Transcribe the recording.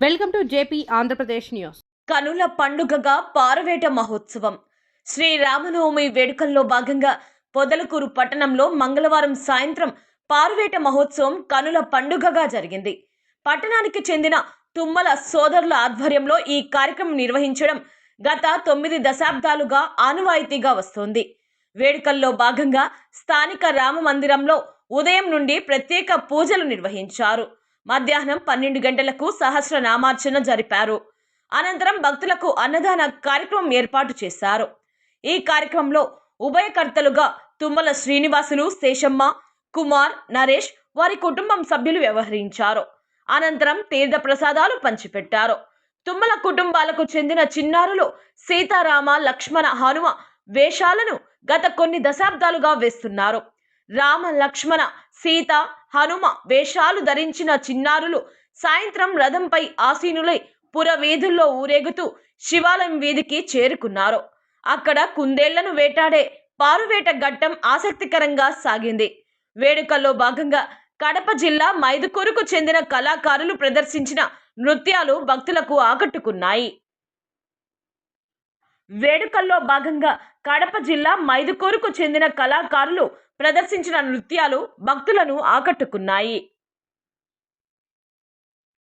Welcome to JP Andhra Pradesh news. కనుల పండుగగా పారవేట మహోత్సవం. శ్రీరామనవమి వేడుకల్లో భాగంగా పొదలకూరు పట్టణంలో మంగళవారం సాయంత్రం పారువేట మహోత్సవం కనుల పండుగగా జరిగింది. పట్టణానికి చెందిన తుమ్మల సోదరుల ఆధ్వర్యంలో ఈ కార్యక్రమం నిర్వహించడం గత తొమ్మిది దశాబ్దాలుగా ఆనవాయితీగా వస్తోంది. వేడుకల్లో భాగంగా స్థానిక రామ మందిరంలో ఉదయం నుండి ప్రత్యేక పూజలు నిర్వహించారు. మధ్యాహ్నం పన్నెండు గంటలకు సహస్రనామార్చన జరిపారు. అనంతరం భక్తులకు అన్నదాన కార్యక్రమం ఏర్పాటు చేశారు. ఈ కార్యక్రమంలో ఉభయకర్తలుగా తుమ్మల శ్రీనివాసులు శేషమ్మ కుమార్ నరేష్ వారి కుటుంబం సభ్యులు వ్యవహరించారు. అనంతరం తీర్థ ప్రసాదాలు పంచిపెట్టారు. తుమ్మల కుటుంబాలకు చెందిన చిన్నారులు సీతారామ లక్ష్మణ హనుమ వేషాలను గత కొన్ని దశాబ్దాలుగా వేస్తున్నారు. రామ లక్ష్మణ సీత హనుమ వేషాలు ధరించిన చిన్నారులు సాయంత్రం రథంపై ఆసీనులై పుర వీధుల్లో ఊరేగుతూ శివాలయం వీధికి చేరుకున్నారు. అక్కడ కుందేళ్ళను వేటాడే పారువేట ఘట్టం ఆసక్తికరంగా సాగింది. వేడుకల్లో భాగంగా కడప జిల్లా మైదుకూరుకు చెందిన కళాకారులు ప్రదర్శించిన నృత్యాలు భక్తులకు ఆకట్టుకున్నాయి. వేడుకల్లో భాగంగా కడప జిల్లా మైదుకూరుకు చెందిన కళాకారులు ప్రదర్శించిన నృత్యాలు భక్తులను ఆకట్టుకున్నాయి.